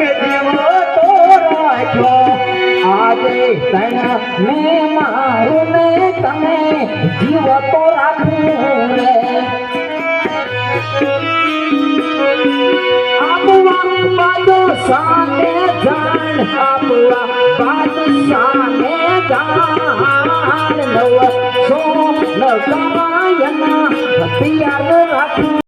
એકને દેવો તમે જીવ તો રાખવું રે આપવા બાદશાહને જાણ આપવા બાદશાહને જાણ નવ સો